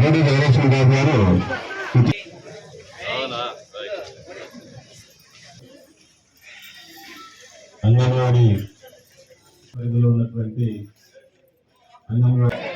TD Jayalakshmi గారు గారు అంగన్వాడీ పరిధిలో ఉన్నటువంటి అంగన్వాడీ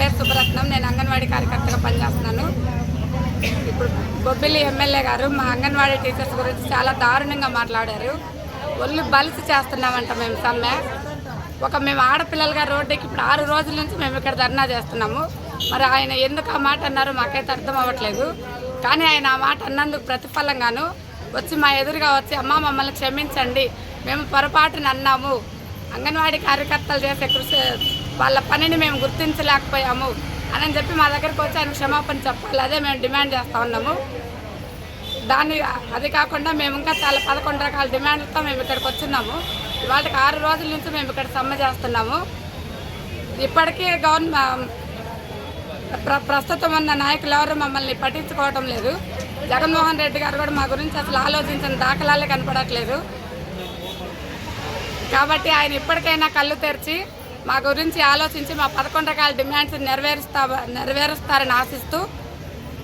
పేరు సుబ్బరత్నం. నేను అంగన్వాడీ కార్యకర్తగా పనిచేస్తున్నాను. ఇప్పుడు బొబ్బిలి ఎమ్మెల్యే గారు మా అంగన్వాడీ టీచర్స్ గురించి చాలా దారుణంగా మాట్లాడారు. ఒళ్ళు బలిసి చేస్తున్నామంట మేము సమ్మె. ఒక మేము ఆడపిల్లలుగా రోడ్డుకి ఇప్పుడు ఆరు రోజుల నుంచి మేము ఇక్కడ ధర్నా చేస్తున్నాము. మరి ఆయన ఎందుకు ఆ మాట అన్నారో మాకైతే అర్థం అవ్వట్లేదు. కానీ ఆయన ఆ మాట అన్నందుకు ప్రతిఫలంగాను వచ్చి మా ఎదురుగా వచ్చి అమ్మ మమ్మల్ని క్షమించండి. మేము పొరపాటున అన్నాము. అంగన్వాడీ కార్యకర్తలు చేసే కృషి వాళ్ళ పనిని మేము గుర్తించలేకపోయాము అని చెప్పి మా దగ్గరకు వచ్చి ఆయన క్షమాపణ చెప్పాలి. అదే మేము డిమాండ్ చేస్తూ ఉన్నాము. దాన్ని అది కాకుండా మేము ఇంకా చాలా పదకొండు రకాల డిమాండ్లతో మేము ఇక్కడికి వచ్చున్నాము. వాళ్ళకి ఆరు రోజుల నుంచి మేము ఇక్కడ సమ్మె చేస్తున్నాము. ఇప్పటికీ గవర్నమెంట్ ప్ర ప్రస్తుతం ఉన్న నాయకులు ఎవరు మమ్మల్ని పట్టించుకోవటం లేదు. జగన్మోహన్ రెడ్డి గారు కూడా మా గురించి అసలు ఆలోచించిన దాఖలాలే కనపడట్లేదు. కాబట్టి ఆయన ఇప్పటికైనా కళ్ళు తెరిచి మా గురించి ఆలోచించి మా పదకొండు రకాల డిమాండ్స్ నెరవేరుస్తా నెరవేరుస్తారని ఆశిస్తూ